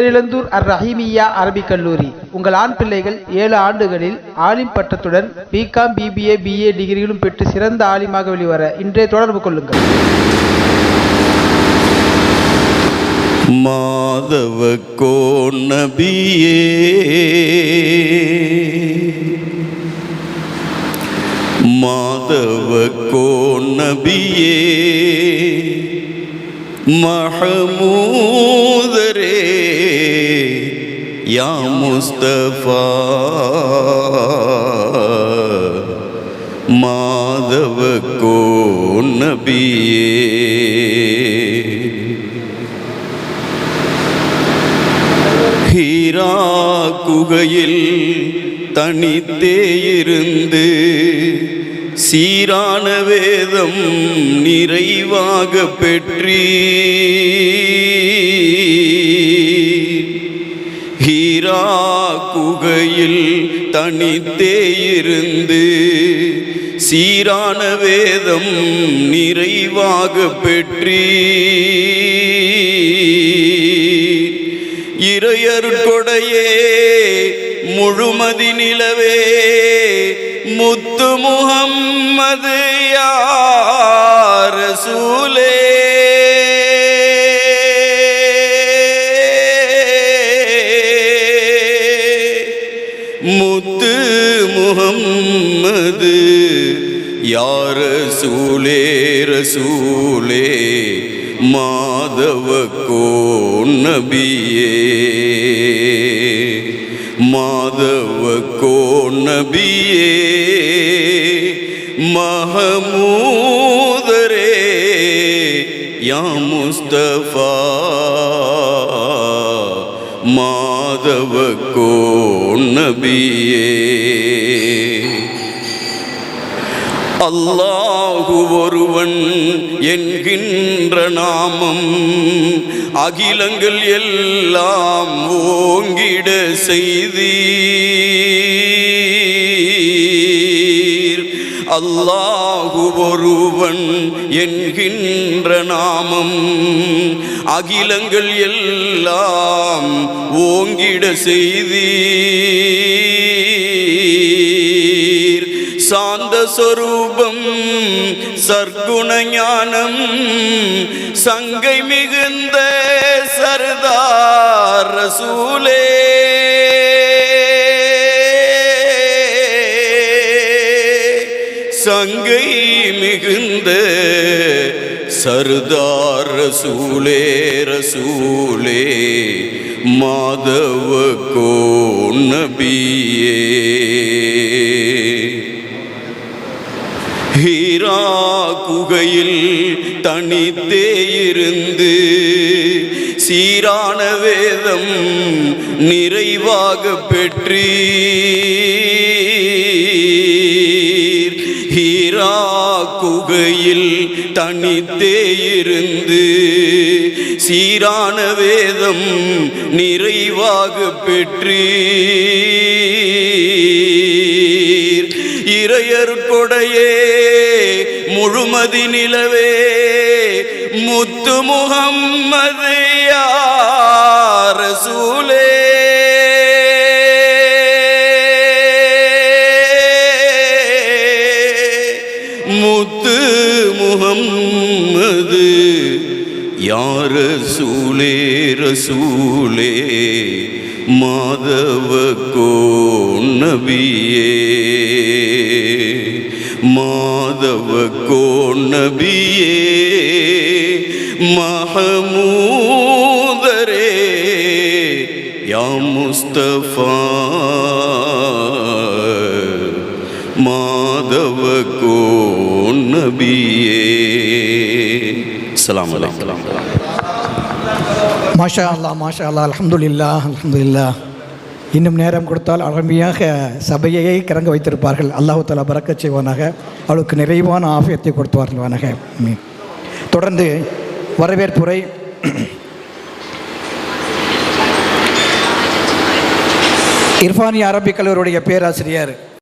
பேரிழந்தூர் அர் ரஹீமியா அரபிக் கல்லூரி. உங்கள் ஆண் பிள்ளைகள் ஏழு ஆண்டுகளில் ஆலிம் பட்டத்துடன் B Com B B A B A டிகிரிகளும் பெற்று சிறந்த ஆலிமாக வெளிவர இன்றைய தொடர்பு கொள்ளுங்கள். மாதவ கோணபியே மாதவ கோணபியே மஹமூதரே யா முஸ்தபா மாதவ கோணபியே ஹீரா குகையில் தனித்தே இருந்து சீரான வேதம் நிறைவாக பெற்றி. ஹீரா குகையில் தனித்தே இருந்து சீரான வேதம் நிறைவாக பெற்றி. இறையருட்கொடையே முழுமதி நிலவே முத்து முகம்மது யார் சூலே முத்து முகம்மது யார சூலே ரசூலே. மாதவ கோ நபியே. மாதவ கோணபியே மஹமூதரே யா முஸ்தபா மாதவ கோணபியே. அல்லாஹு ஒருவன் என்கின்ற நாமம் அகிலங்கள் எல்லாம் ஓங்கிட செய்தீர். அல்லாஹு ஒருவன் என்கின்ற நாமம் அகிலங்கள் எல்லாம் ஓங்கிட செய்தீர். சாந்த சொரூபம் சர்க்குண ஞானம் சங்கை மிகுந்த ரசூலே. சங்கை மிகுந்த சர்தார் ரசூலே ரசூலே. மாதவ கோ நபியே. ஹீரா குகையில் தனித்தே இருந்து சீரான வேதம் நிறைவாக பெற்றீர். ஹீரா குகையில் தனித்தே இருந்து சீரான வேதம் நிறைவாக பெற்றீர். இறையற்கொடையே முழுமதி நிலவே முத்து முகம்மதே முத்து முகம்மது யார சூலே ரசூலே மாதவ கோணபியே மாதவ கோணபியே மகமூ யா முஸ்தபா மாதவ கோநபியே அஸ்ஸலாமு அலைக்கும் மாஷா அல்லா மாஷா அல்லா அலமதுல்லா அலமதுல்லா இன்னும் நேரம் கொடுத்தால் அருமையாக சபையையே கிறங்க வைத்திருப்பார்கள். அல்லாஹு தாலா பறக்க செய்வானாக. அவளுக்கு நிறைவான ஆஃபியத்தை கொடுத்துவார்களானாக தொடர்ந்து வரவேற்புரை இர்ஃபானி அரபிக் கல்லூரியுடைய பேராசிரியர்